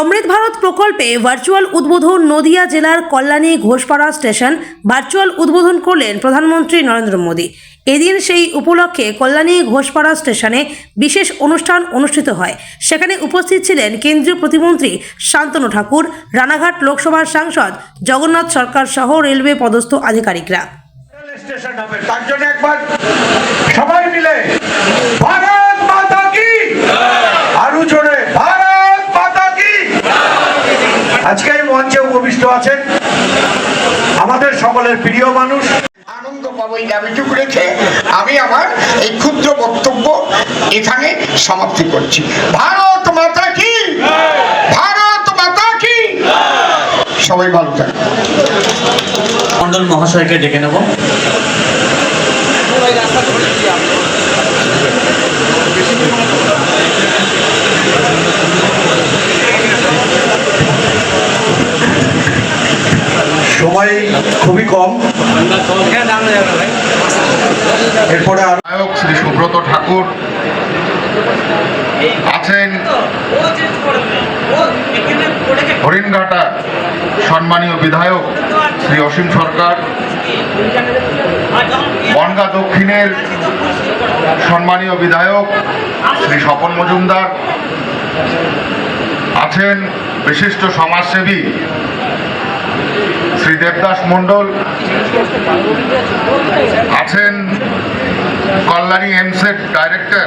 অমৃত ভারত প্রকল্পে ভার্চুয়াল উদ্বোধন নদিয়া জেলার কল্যাণী ঘোষপাড়া স্টেশন ভার্চুয়াল উদ্বোধন করলেন প্রধানমন্ত্রী নরেন্দ্র মোদী। এদিন সেই উপলক্ষে কল্যাণী ঘোষপাড়া স্টেশনে বিশেষ অনুষ্ঠান অনুষ্ঠিত হয়। সেখানে উপস্থিত ছিলেন কেন্দ্রীয় প্রতিমন্ত্রী শান্তনু ঠাকুর, রানাঘাট লোকসভার সাংসদ জগন্নাথ সরকার সহ রেলওয়ে পদস্থ আধিকারিকরা। স্টেশন হবে তার জন্য একবার সবাই মিলে ভারত মাতা কি আরও জোরে ভারত মাতা কি আজকে এই মঞ্চে উপবিষ্ট আছেন আমাদের সকলের প্রিয় মানুষ। আনন্দ পাবো এই দাবিটুকু রেখে আমি আমার এই ক্ষুদ্র বক্তব্য এখানে সমাপ্তি করছি। ভারত মাতা কি? ভারত মাতা কি? সবাই ভালো থাকবে মন্ডল মহাশয়কে ডেকে নেব। সময় খুবই কম। এরপরে আর শ্রী সুব্রত ঠাকুর আছেন হরিণঘাটা সম্মানীয় বিধায়ক শ্রী অসীম সরকার। বনগা দক্ষিণের সম্মানীয় বিধায়ক শ্রী স্বপন মজুমদার আছেন। বিশিষ্ট সমাজসেবী শ্রী দেবদাস মণ্ডল আছেন কল্যাণী এমসেট ডাইরেক্টর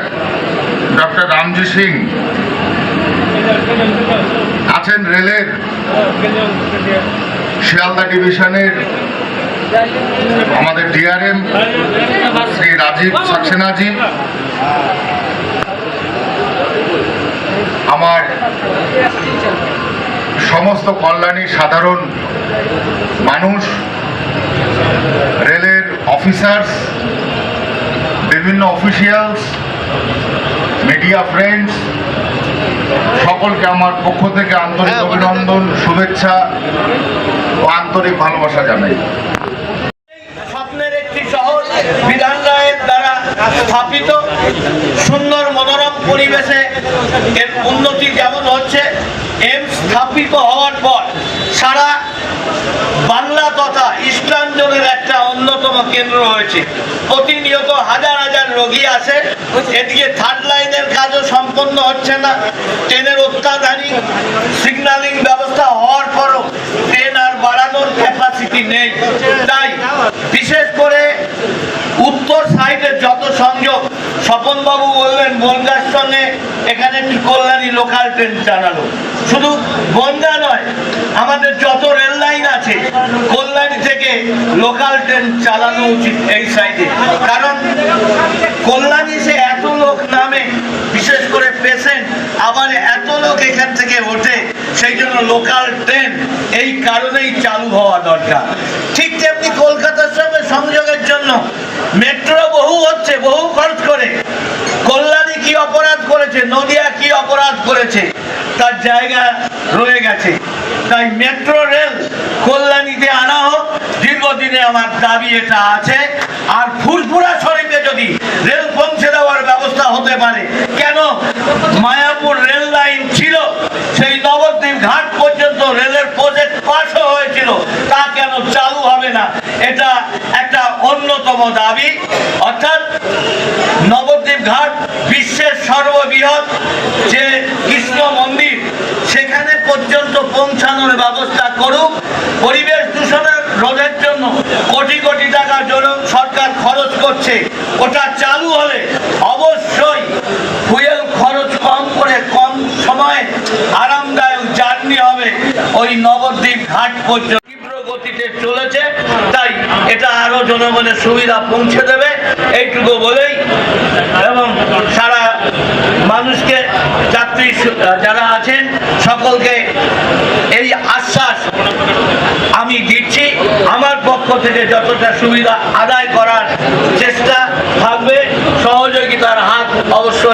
ডক্টর রামজি সিং। আছেন রেলের শিয়ালদা ডিভিশনের আমাদের ডিআরএম শ্রী রাজীব সাক্সেনাজি। আমার সমস্ত কল্যাণী সাধারণ মানুষ রেলের অফিসার্স বিভিন্ন অফিসিয়ালস মিডিয়া ফ্রেন্ডস সকলকে আমার পক্ষ থেকে আন্তরিক অভিনন্দন শুভেচ্ছা ও আন্তরিক ভালোবাসা জানাই। স্বপ্নের একটি শহর বিধান রায়ের দ্বারা স্থাপিত। সুন্দর মনোরম পরিবেশে এর উন্নতি যেমন হচ্ছে এমস স্থাপিত হওয়ার পর সারা বাংলা তথা ইস্টার্নজনের একটা অন্যতম কেন্দ্র হয়েছে। প্রতিনিয়ত হাজার হাজার রোগী আসে। এদিকে থার্ড লাইনের কাজও সম্পন্ন হচ্ছে না। ট্রেনের অত্যাধানিক সিগন্যালিং ব্যবস্থা হওয়ার পরও ট্রেন আর বাড়ানোর ক্যাপাসিটি নেই তাই বিশেষ করে উত্তর সাইডের যত সংযোগ স্বপনবাবু বললেন, বনগার সঙ্গে এখানে একটি কল্যাণী লোকাল ট্রেন চালানো শুধু বনগা নয়, আমাদের যত রেল লাইন আছে, কল্যাণী থেকে লোকাল ট্রেন চালানো উচিত এই সাইডে কারণ কল্যাণী সে এত লোক নামে, বিশেষ করে পেশেন্ট, আবার এত লোক এখান থেকে ওঠে, সেই জন্য লোকাল ট্রেন এই কারণেই চালু হওয়া দরকার। ঠিক তেমনি কলকাতার সঙ্গে সংযোগের জন্য মেট্রো বহু হচ্ছে, বহু খরচ করে। কি অপরাধ করেছে? নদিয়া কি অপরাধ করেছে? তার জায়গা রয়ে গেছে। তাই মেট্রো রেল কল্যাণীতে আনা হোক, দীর্ঘদিনে আমার দাবি এটা আছে। আর ফুলপুরা শরীফে যদি রেল পৌঁছে দেওয়ার ব্যবস্থা হতে পারে, কেন মায়াপুর রেল লাইন ছিল, সেই নবদ্বীপ ঘাট পর্যন্ত রেলের প্রজেক্ট পাশও হয়েছিল, তা কেন চালু হবে না? এটা একটা অন্যতম দাবি, অর্থাৎ নবদ্বীপ ঘাট বিশ্বের সর্ববৃহৎ যে কৃষ্ণ মন্দির, সেখানে পর্যন্ত পৌঁছানোর ব্যবস্থা করুক। পরিবেশ দূষণের রোধের জন্য কোটি কোটি টাকা সরকার খরচ করছে। ওটা চালু হলে অবশ্যই ফুয়েল খরচ কম করে কম সময়ে আরামদায়ক জার্নি হবে। ওই নবদ্বীপ ঘাট পর্যন্ত তীব্র গতিতে চলেছে। তাই এটা আরও জনগণের সুবিধা পৌঁছে দেবে, এইটুকু বলেই এবং সারা মানুষকে, যাত্রী যারা আছেন, সকলকে এই আশ্বাস আমি দিচ্ছি। আমার পক্ষ থেকে যতটা সুবিধা আদায় করার চেষ্টা থাকবে, সহযোগিতার হাত অবশ্যই